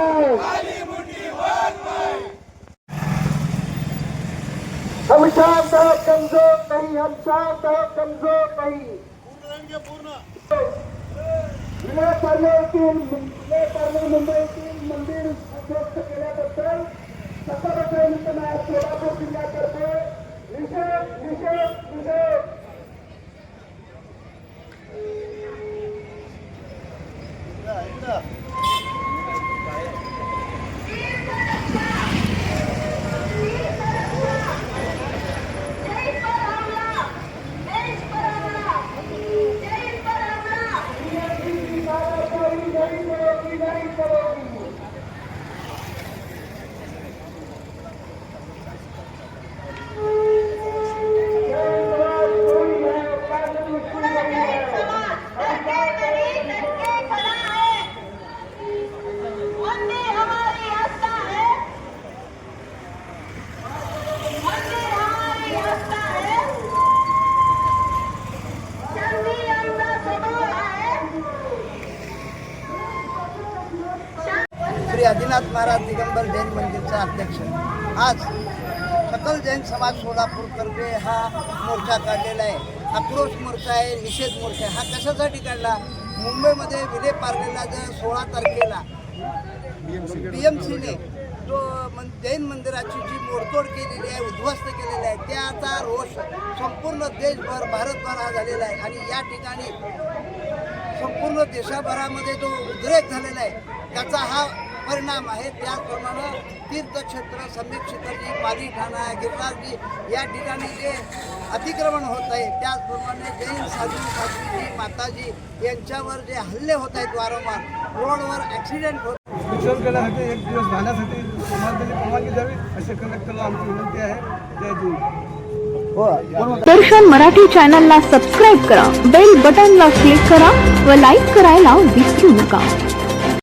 करायचं काय हम शांत कमजोर नहीं हम शांत कमजोर नहीं. विनय विनय मुंबई मंदिर उद्ध्वस्त केल्याबद्दल सतत नायक सोलापूर जिल्ह्यातर्फे निषेध निषेध निषेध. Yeah. श्री आदिनाथ महाराज दिगंबर जैन मंदिरचा अध्यक्ष. आज सकल जैन समाज सोलापूरतर्फे हा मोर्चा काढलेला आहे. आक्रोश मोर्चा आहे निषेध मोर्चा आहे. हा कशासाठी काढला? मुंबईमध्ये विले पार्लेला जर सोळा तारखेला पी एम सीने जो मन जैन मंदिराची जी मोडतोड केलेली आहे उद्ध्वस्त केलेली आहे त्याचा रोष संपूर्ण देशभर भारतभर हा झालेला आहे. आणि या ठिकाणी संपूर्ण देशाभरामध्ये जो उद्रेक झालेला आहे त्याचा हा परिणाम आहे. त्याचप्रमाणे तीर्थक्षेत्र समीक्षेत्रजी पाली ठाणा गिरनारजी या ठिकाणी जे अतिक्रमण होत आहे त्याचप्रमाणे जैन साधू साधूजी माताजी यांच्यावर जे हल्ले होत आहेत वारंवार रोडवर ॲक्सिडेंट होत शिक्षण करण्यासाठी एक दिवस त्याची परवानगी द्यावी असे कलेक्टरला आमची विनंती आहे. जय जय दर्शन मराठी चॅनलला सबस्क्राईब करा बेल बटनला क्लिक करा व लाईक करायला विसरू नका.